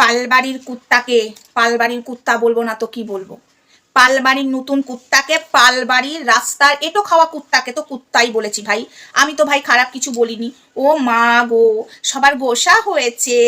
পালবাড়ির কুত্তাকে, পালবাড়ির কুত্তা বলব না তো কি বলব? পালবাড়ির নতুন কুত্তাকে পালবাড়ির রাস্তার, এটো খাওয়া কুত্তাকে তো কুত্তাই বলেছি ভাই। আমি তো ভাই খারাপ কিছু বলিনি। ও মা গো, সবার গোসা হয়েছে,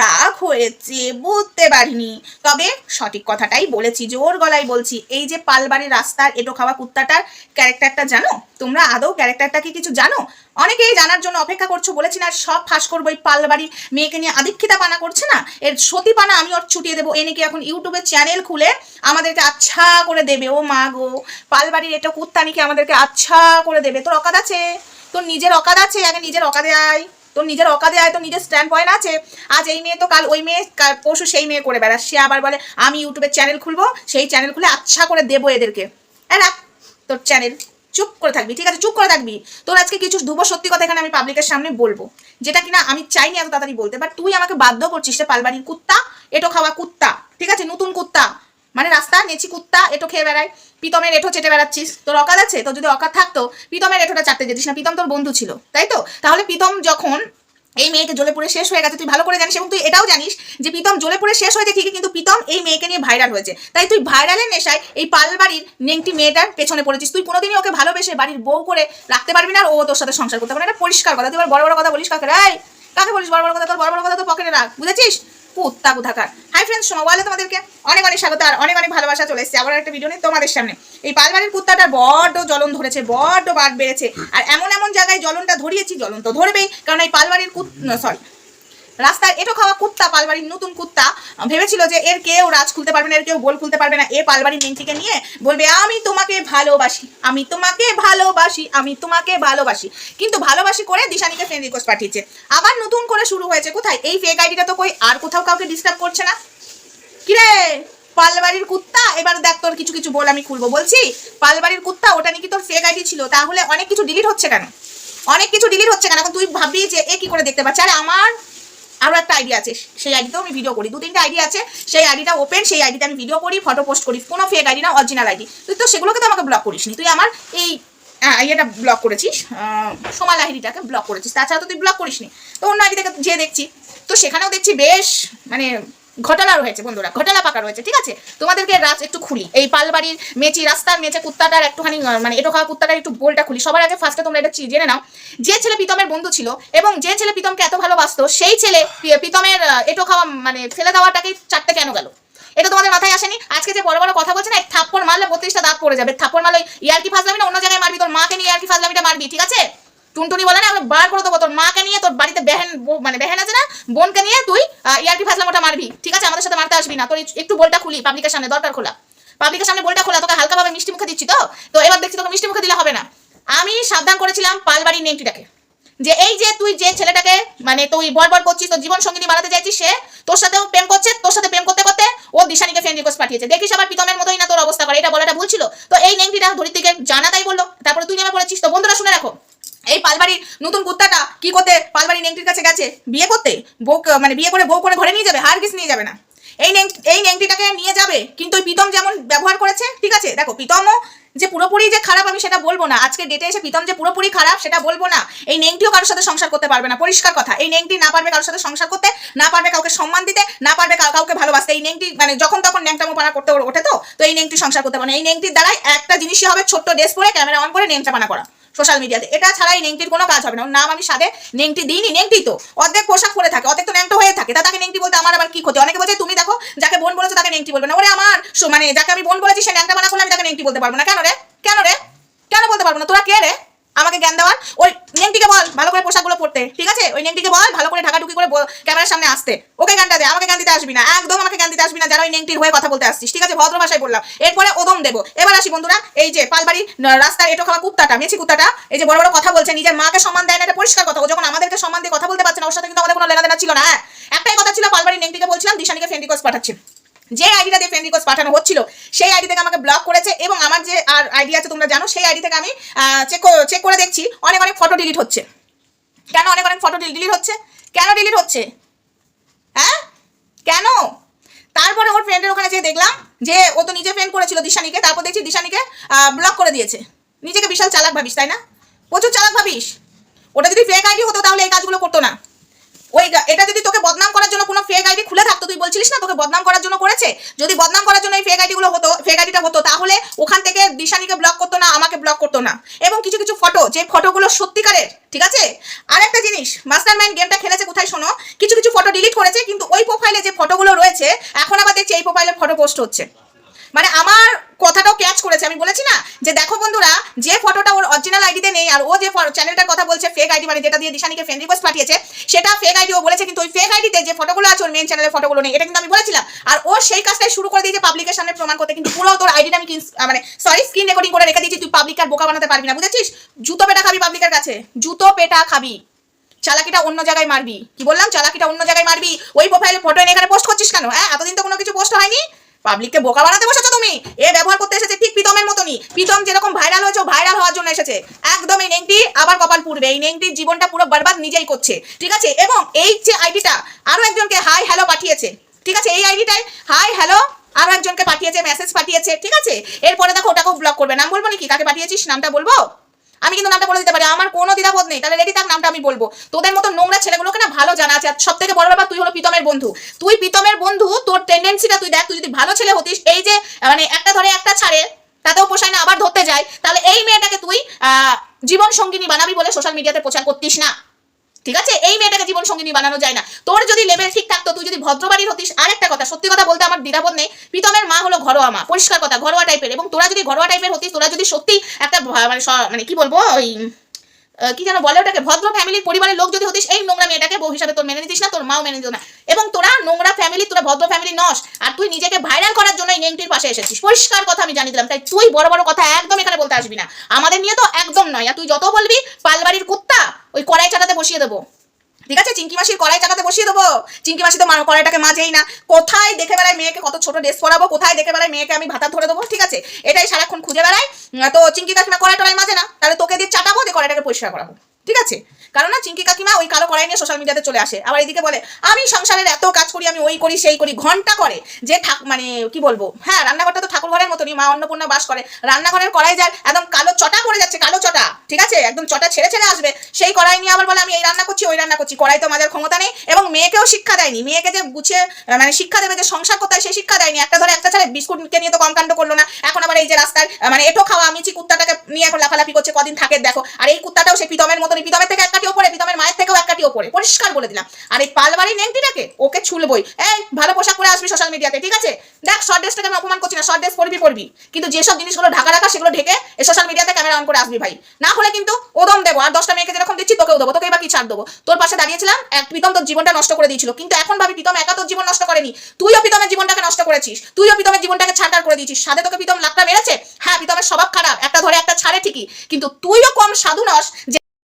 রাগ হয়েছে বুঝতে পারিনি। তবে সঠিক কথাটাই বলেছি, জোর গলায় বলছি, এই যে পালবাড়ির রাস্তার, এটো খাওয়া কুত্তাটার ক্যারেক্টারটা জানো? তোমরা আদৌ ক্যারেক্টারটা কি কিছু জানো? অনেকেই জানার জন্য অপেক্ষা করছ বলেছি না সব ফাঁস করব এই পালবাড়ির মেয়েকে নিয়ে আদিক্ষিতা পানা করছে না? এর সতী পানা আমি ওর ছুটিয়ে দেবো। এনে কি এখন ইউটিউবে চ্যানেল খুলে আমাদেরকে আচ্ছা করে দেবে। ও মা গো, পালবাড়ির এটা কুত্তানিকে আমাদেরকে আচ্ছা করে দেবে? তোর অকাদ আছে? তোর নিজের অকাদ আছে? আগে নিজের অকাদে আয়। তোর নিজের অকাদে আয়, তোর নিজের স্ট্যান্ড পয়েন্ট আছে। আজ এই মেয়ে তো কাল ওই মেয়ে পরশু সেই মেয়ে করে বেড়াস সে আবার বলে, আমি ইউটিউবে চ্যানেল খুলবো, সেই চ্যানেল খুলে আচ্ছা করে দেবো এদেরকে। হ্যাঁ রাখ, তোর চ্যানেল চুপ করে থাকবি, ঠিক আছে? চুপ করে থাকবি। তোর আজকে কিছু ধুবো সত্যি কথা এখানে আমি পাবলিকের সামনে বলব, যেটা কিনা আমি চাইনি এত তাড়াতাড়ি বলতে বাট তুই আমাকে বাধ্য করছিস রে পালবাড়ির কুত্তা, এটো খাওয়া কুত্তা, ঠিক আছে? নতুন কুত্তা। মানে রাস্তা, নেচি কুত্তা, এটো খেয়ে বেড়ায়। প্রীতমের এঠো চেটে বেড়াচ্ছিস। তোর অকাত আছে? তোর যদি অকাত থাকতো, প্রীতমের এঠোটা চাটতে যেতিস না, প্রীতম তোর বন্ধু ছিল, তাই তো? তাহলে প্রীতম যখন এই মেয়েকে জ্বলে পড়ে শেষ হয়ে গেছে, তুই ভালো করে জানিস এবং তুই এটাও জানিস যে প্রীতম জ্বলে পড়ে শেষ হয়েছে ঠিকই, কিন্তু প্রীতম এই মেয়েকে নিয়ে ভাইরাল হয়েছে। তাই তুই ভাইরালের নেশায় এই পাল বাড়ির নেংটি মেয়েটার পেছনে পড়েছিস। তুই কোনোদিনই ওকে ভালোবেসে বাড়ির বউ করে রাখতে পারবি না আর ও তোর সাথে সংসার করতে পারবে এটা পরিষ্কার কথা। তুই বড় বড় কথা বলিস কাকে? রাই কাকে বলিস বড় বড় কথা? তোর বড় বড় কথা তো পকেটে রাখ। বুঝেছিস? কুত্তা কোথাকার। হাই ফ্রেন্ডস বলে তোমাদেরকে অনেক অনেক স্বাগত আর অনেক অনেক ভালোবাসা চলে এসেছে। আবার একটা ভিডিও নিয়ে তোমাদের সামনে। এই পালবাড়ির কুত্তাটার বড্ড জ্বলন ধরেছে, বড্ড বাট বেড়েছে। আর এমন এমন জায়গায় জলনটা ধরিয়েছি জলন তো ধরবেই। কারণ এই পালবাড়ির কুত সরি রাস্তায় এটো খাওয়া কুত্তা, পালবাড়ির নতুন কুত্তা। ভেবেছিল যে এর কেউ রাজ খুলতে পারবে না, এর কেউ গোল খুলতে পারবে না। এ পালবাড়ির নেংটিকে নিয়ে বলবে, আমি তোমাকে ভালোবাসি, আমি তোমাকে ভালোবাসি, আমি তোমাকে ভালোবাসি। কিন্তু ভালোবাসি করে দিশানিকে ফ্রেন্ড রিকোয়েস্ট পাঠিয়েছে। আবার নতুন করে শুরু হয়েছে কোথায়? এই ফেক আইডিটা তো কই, আর কোথাও কাউকে ডিস্টার্ব করছে না? কিরে? পালবাড়ির কুত্তা? এবার দেখ তোর কিছু কিছু বল আমি খুলবো। বলছি, পালবাড়ির কুত্তা, ওটা নাকি তোর ফেক আইডি ছিল? তাহলে অনেক কিছু ডিলিট হচ্ছে কেন? অনেক কিছু ডিলিট হচ্ছে কেন? এখন তুই ভাববি যে এ কি করে দেখতে পাচ্ছে? আরে আমার আরও একটা আইডিয়া আছে সেই আইডিতেও আমি ভিডিও করি। দু তিনটা আইডিয়া আছে, সেই আইডিটা ওপেন সেই আইডিতে আমি ভিডিও করি ফটো পোস্ট করি, কোনো ফেক আইডি না অরিজিনাল আইডি তুই তো সেগুলোকে তো আমাকে ব্লক করিসনি। তুই আমার এই ইয়েটা ব্লক করেছিস সোমা লাহিরিটাকে ব্লক করেছিস। তাছাড়া তো তুই ব্লক করিসনি। তো অন্য আইডি থেকে যে দেখছি, তো সেখানেও দেখছি বেশ মানে ঘটনা রয়েছে বন্ধুরা, ঘটালা পাকা রয়েছে, ঠিক আছে? তোমাদেরকে রাজ একটু খুলি, এই পালবাড়ির মেচি, রাস্তার মেচে কুত্তাটার একটুখানি মানে এটো খাওয়া কুত্তাটার একটু বোলটা খুলি। সবার আগে ফার্স্টে তোমরা এটা জেনে নাও। যে ছেলে প্রীতমের বন্ধু ছিল এবং যে ছেলে প্রীতমকে এত ভালোবাসতো, সেই ছেলে প্রীতমের এটো খাওয়া মানে ফেলে দেওয়াটাকে চারটে কেন গেল? এটা তোমাদের মাথায় আসেনি? আজকে যে বড় বড় কথা বলছে না থাপ্পড় মারলে বত্রিশটা দাঁত পড়ে যাবে। থাপ্পড় মারলে ইয়ার কি ফাজলামি না অন্য জায়গায় মারবি, তোর মাকে নিয়ে ইয়ার কি ফাজলামিটা মারবি, ঠিক আছে? টুনটুনি বলে না আমি বার করে দেবো। তোর মাকে নিয়ে, তোর বাড়িতে বেহেন মানে বেহেন আছে না, বোনকে নিয়ে তুই ইয়ারকি ফাজলামোটা মারবি। ঠিক আছে? আমাদের সাথে মারতে আসবি না। তোর একটু বলটা খুলি, পাবলিকের সামনে, দরকার খোলা। পাবলিকের সামনে বলটা খোলা, তোকে হালকাভাবে মিষ্টি মুখে দিচ্ছি তো? তো এবার দেখছি তোকে মিষ্টি মুখে দিলে হবে না। আমি সাবধান করেছিলাম পালবাড়ির নেংটিটাকে। যে এই যে তুই যে ছেলেটাকে মানে তুই বরবর করছিস, তোর জীবন সঙ্গিনী বানাতে চাইছিস, সে তোর সাথেও প্রেম করছে, তোর সাথে প্রেম করতে করতে ও দিশানিকে ফ্রেন্ড রিকোয়েস্ট পাঠিয়েছে। দেখিস আবার পিতমের মতোই না তোর অবস্থা করে। এটা বলাটা ভুল ছিল। তো এই নেংটিটা ধরিত্রীকে জানা তাই বলল। তারপরে তুই নেমে পড়েছিস। তো বন্ধুরা, শুনে রাখো। এই পালবাড়ির নতুন কুত্তাটা কি করতে পালবাড়ির নেংটির কাছে গেছে? বিয়ে করতে? বউ মানে বিয়ে করে বউ করে ঘরে নিয়ে যাবে? হার কিস নিয়ে যাবে না। এই এই নেংটিটাকে নিয়ে যাবে। কিন্তু ওই প্রীতম যেমন ব্যবহার করেছে, ঠিক আছে? দেখো, প্রীতমও যে পুরোপুরি যে খারাপ আমি সেটা বলব না। আজকে ডেটে এসে প্রীতম যে পুরোপুরি খারাপ সেটা বলব না। এই নেংটিও কারোর সাথে সংসার করতে পারবে না। পরিষ্কার কথা। এই নেংটি না পারবে কারোর সাথে সংসার করতে, না পারবে কাউকে সম্মান দিতে, না পারবে কাউ- কাউকে ভালোবাসতে। এই নেংটি মানে যখন তখন ন্যাংটামো পানা করতে ওঠে তো? তো এই নেংটি সংসার করতে পারে না। এই নেংটির দ্বারাই একটা জিনিসই হবে ছোট্ট ড্রেস পরে ক্যামেরা অন করে নেংটা পানা করা। সোশ্যাল মিডিয়াতে এটা ছাড়াই নেংটির কোনো কাজ হবে না। ওর নাম আমি সাথে নেংটি দিইনি, নেংটি তো। অর্ধেক পোশাক পরে থাকে, অর্ধেক তো ন্যাংটো হয়ে থাকে। তা তাকে নেংটি বলতে আমার আবার কি ক্ষতি? অনেকে বলছে, তুমি দেখো, যাকে বোন বলেছ তাকে নেংটি বলবে না। ওরে আমার মানে যাকে আমি বোন বলেছি, সে ন্যাংটা বানা করলে আমি তাকে নেংটি বলতে পারব না। কেন রে? কেন রে? কেন বলতে পারব না? তোরা কে রে? আমাকে জ্ঞান দেওয়ার? ওই নেংটিকে বল ভালো করে পোশাকগুলো পরতে, ঠিক আছে? ওই নেংটিকে বল ভালো করে ঢাকাঢুকি করে ক্যামেরার সামনে আসতে। ওকে জ্ঞানটা দে, আমাকে জ্ঞান দিতে আসবি না। একদম আমাকে জ্ঞান দিতে আসবি না, যারা ওই নেংটির হয়ে কথা বলতে আসছিস, ঠিক আছে? ভদ্র ভাষায় বললাম। এরপরে ওদম দেবো। এবার আসি বন্ধুরা, এই যে পালবাড়ি রাস্তার এটো খাওয়া কুত্তাটা, মেছি কুত্তাটা, এই যে বড় বড় কথা বলছে, নিজের মাকে সম্মান দেয় না, এটা পরিষ্কার কথা। ও যখন আমাদেরকে সম্মান দিয়ে কথা বলতে পারছে না, ওর সাথে কিন্তু আমাদের কোনো লেনাদেনা ছিল না হ্যাঁ? একটাই কথা ছিল পালবাড়ি নেংটিকে বলছিলাম, দিশানিকে ফ্রেন্ড রিকোয়েস্ট পাঠাচ্ছি। যে আইডিটা দিয়ে ফ্রেন্ড রিকোয়েস্ট পাঠানো হচ্ছিল, সেই আইডি থেকে আমাকে ব্লক করেছে এবং আমার যে আর আইডি আছে তোমরা জানো, সেই আইডি থেকে আমি চেক চেক করে দেখছি, অনেক অনেক ফটো ডিলিট হচ্ছে। কেন অনেক অনেক ফটো ডিলিট হচ্ছে? কেন ডিলিট হচ্ছে? হ্যাঁ? কেন? তারপরে ওর ফ্রেন্ডের ওখানে যেয়ে দেখলাম যে ও তো নিজে ফ্রেন্ড করেছিল দিশানিকে, তারপর দেখছি দিশানিকে ব্লক করে দিয়েছে। নিজেকে বিশাল চালাক ভাবিস, তাই না? প্রচুর চালাক ভাবিস। ওটা যদি ফেক আইডি হতো তাহলে এই কাজগুলো করতো না। ওই এটা যদি তোকে বদনাম করার জন্য কোনো ফেক আইডি খুলে থাকতো, তুই বলছিলি বদনাম করার জন্য করেছে? যদি বদনাম করার জন্য এই ফেক আইডিগুলো হতো ফেক আইডিটা হতো, তাহলে ওখান থেকে দিশানিকে ব্লক করতো না, আমাকে ব্লক করতো না। এবং কিছু কিছু ফটো যে ফটোগুলো সত্যিকারের, ঠিক আছে? আর একটা জিনিস মাস্টার মাইন্ড গেমটা খেলেছে কোথায় শোনো? কিছু কিছু ফটো ডিলিট করেছে, কিন্তু ওই প্রোফাইলে যে ফটোগুলো রয়েছে, এখন আবার দেখছি এই প্রোফাইলে ফটো পোস্ট হচ্ছে। মানে আমার কথাটাও ক্যাচ করেছে। আমি বলেছি না যে দেখো বন্ধুরা, যে ফটোটা ওর অরিজিনাল আইডিতে নেই আর ও যে চ্যানেলটার কথা বলছে ফেক আইডি মানে যেটা দিয়ে দিশানিকে ফ্রেন্ড রিকোয়েস্ট পাঠিয়েছে, সেটা ফেক আইডি ও বলেছে, কিন্তু ওই ফেক আইডিতে যে ফটোগুলো আছে ওর মেন চ্যানেলের ফটোগুলো নেই। এটা কিন্তু আমি বলেছিলাম। আর ও সেই কাজটাই শুরু করে দিয়েছে পাবলিকের সামনে প্রমাণ করতে, কিন্তু পুরো তোর আইডিটা আমি মানে সরি স্ক্রিন রেকর্ডিং করে রেখে দিয়েছি, তুই পাবলিক আর বোকা বানাতে পারবি না, বুঝেছিস? জুতো পেটা খাবি পাবলিকের কাছে। জুতো পেটা খাবি। চালাকিটা অন্য জায়গায় মারবি। কি বললাম? চালাকিটা অন্য জায়গায় মারবি। ওই প্রোফাইলে ফটো এনে এখানে পোস্ট করছিস কেন? হ্যাঁ এতদিন তো কোনো কিছু পোস্ট হয়নি। পাবলিককে বোকা বানাতে বসেছো তুমি? এ ব্যবহার করতে এসেছে ঠিক প্রীতমের মতনই। প্রীতম যেরকম ভাইরাল হয়েছে ভাইরাল হওয়ার জন্য এসেছে। একদম এই নেংটি আবার কপাল পুড়বে। এই নেংটির জীবনটা পুরো বরবাদ নিজেই করছে। ঠিক আছে? এবং এই যে আইডিটা, আরও একজনকে হাই হ্যালো পাঠিয়েছে। ঠিক আছে? এই আইডিটায় হাই হ্যালো আরও একজনকে পাঠিয়েছে মেসেজ পাঠিয়েছে। ঠিক আছে? এরপরে দেখো, ওটাকেও ব্লক করবে। নাম বলব নাকি? কাকে পাঠিয়েছিস? নামটা বলব? আমি কিন্তু নামটা বলে দিতে পারি, আমার কোনো দ্বিধাবোধ নেই। তাহলে রেডি থাক, নামটা আমি বলব। তোদের মতো নোংরা ছেলেগুলোকে না ভালো জানা আছে। আর সব থেকে বড় ব্যাপার, তুই হলো প্রীতমের বন্ধু। তুই প্রীতমের বন্ধু, তোর টেন্ডেন্সিটা তুই দেখ, তুই যদি ভালো ছেলে হতিস, এই যে মানে একটা ধরে একটা ছাড়ে, তাতেও পোষায় না, আবার ধরতে যায়, তাহলে এই মেয়েটাকে তুই জীবন সঙ্গিনী বানাবি বলে সোশ্যাল মিডিয়াতে প্রচার করতিস না। ঠিক আছে? এই মেয়েটাকে জীবন সঙ্গিনী বানানো যায় না। তোর যদি লেভেল ঠিক থাকতো, তুই যদি ভদ্রবাড়ির হতিস, আরেকটা কথা, সত্যি কথা বলতে আমার দ্বিধাবোধ নেই। প্রীতমের মা হলো ঘরোয়া মা, পরিষ্কার কথা, ঘরোয়া টাইপের এবং তোরা যদি ঘরোয়া টাইপের হতিস, তোরা যদি সত্যি একটা মানে মানে কি বলব, ওই কি যেন বলে ওটাকে, ভদ্র ফ্যামিলির পরিবারের লোক যদি হতিস, এই নোংরা মেয়েটাকে বউ হিসাবে তোর মেনে নিতিস না, তোর মাও মেনে নিত না। এবং তোরা নোংরা ফ্যামিলি তোরা ভদ্র ফ্যামিলি নস, আর তুই নিজেকে ভাইরাল করার জন্য এই নেংটির পাশে এসেছিস। পরিষ্কার কথা আমি জানি দিলাম, তাই তুই বড় বড় কথা একদম এখানে বলতে আসবি না। আমাদের নিয়ে তো একদম নয়, আর তুই যত বলবি, পালবাড়ির কুত্তা ওই কড়াই চাটাতে বসিয়ে দেবো। ঠিক আছে? চিংকি মাসির কড়াই চাটাতে বসিয়ে দেবো। চিংকি মাসি তো কড়াইটাকে মাজেই না। কোথায় দেখে বেড়ায় মেয়েকে কত ছোট ড্রেস পরাবো? কোথায় দেখে বেড়ায় মেয়েকে আমি ভাতা ধরে দেবো? ঠিক আছে? এটাই সারাক্ষণ খুঁজে বেড়ায়। তো চিঙ্কি কাকিমা কড়াই টড়াই মাজে না। তাহলে তোকে দিয়ে চাটাবো, দিয়ে কড়াইটাকে পরিষ্কার করাবো। ঠিক আছে? কারণ না চিঙ্কি কাকিমা ওই কালো কড়াই নিয়ে সোশ্যাল মিডিয়াতে চলে আসে। আবার এদিকে বলে, আমি সংসারের এত কাজ করি, আমি ওই করি, সেই করি। ঘণ্টা করে যে ঠাক মানে কি বলব? হ্যাঁ রান্নাঘরটা তো ঠাকুর ঘরের মতনই, মা অন্নপূর্ণা বাস করে। রান্নাঘরের কড়াই যার একদম কালো চটা পড়ে যাচ্ছে, কালো চটা, ঠিক আছে? একদম চটা ছেড়ে ছেড়ে আসবে। সেই কড়াই নিয়ে আবার বলে, আমি এই রান্না করছি, ওই রান্না করছি। কড়াই তো মাজার ক্ষমতা নেই এবং মেয়েকেও শিক্ষা দেয়নি। মেয়েকে যে গুছিয়ে মানে শিক্ষা দেবে যে সংসার কোথায় সেই শিক্ষা দেয়নি। একটা ধরে একটা ছেলে বিস্কুটকে নিয়ে তো কম কাণ্ড করল না। এখন আবার এই যে রাস্তায় মানে এটো খাওয়া মিচি কুত্তাটাকে নিয়ে এখন লাফালাফি করছে, কদিন থাকে দেখো। আর এই কুত্তাটাও সেই পিতমের মতনই পিতমের থেকে এক কাটি ওপরে পিতমের মায়ের থেকেও এক কাটি ওপরে। পরিষ্কার বলে দিলাম। আর এই পালবাড়ি নেংটিটাকে ওকে ছুলবই। এই, ভালো পোশাক পরে আসবি সোশ্যাল মিডিয়াতে ঠিক আছে? দেখ শর্ট ড্রেসটাকে আমি অপমান করছি না শর্ট ড্রেস পরবি পরবি। কিন্তু যেসব জিনিসগুলো ঢাকা রাখা, সেগুলো ঢেকে এই সোশ্যাল মিডিয়াতে ক্যামেরা অন করে আসবি ভাই। না হলে কিন্তু ওদম দেবো। আর দশটা মেয়েকে যেরকম দিচ্ছি, তোকেও দেবো। তোকে বা কি ছাড় দেবো? তোর পাশে দাঁড়িয়েছিলাম, এক প্রীতম তোর জীবনটা নষ্ট করে দিয়েছিল। কিন্তু এখন ভাবি, প্রীতম একা তোর জীবন নষ্ট করেনি। তুইও প্রীতমের জীবনটাকে নষ্ট করেছিস। তুইও প্রীতমের জীবনটাকে ছাড়কার করে দিয়েছিস। সাথে তোকে প্রীতম লাখটা মেরেছে? হ্যাঁ প্রীতমের স্বভাব খারাপ। একটা ধরে একটা ছাড়ে ঠিকই। কিন্তু তুইও কম সাধু নস যে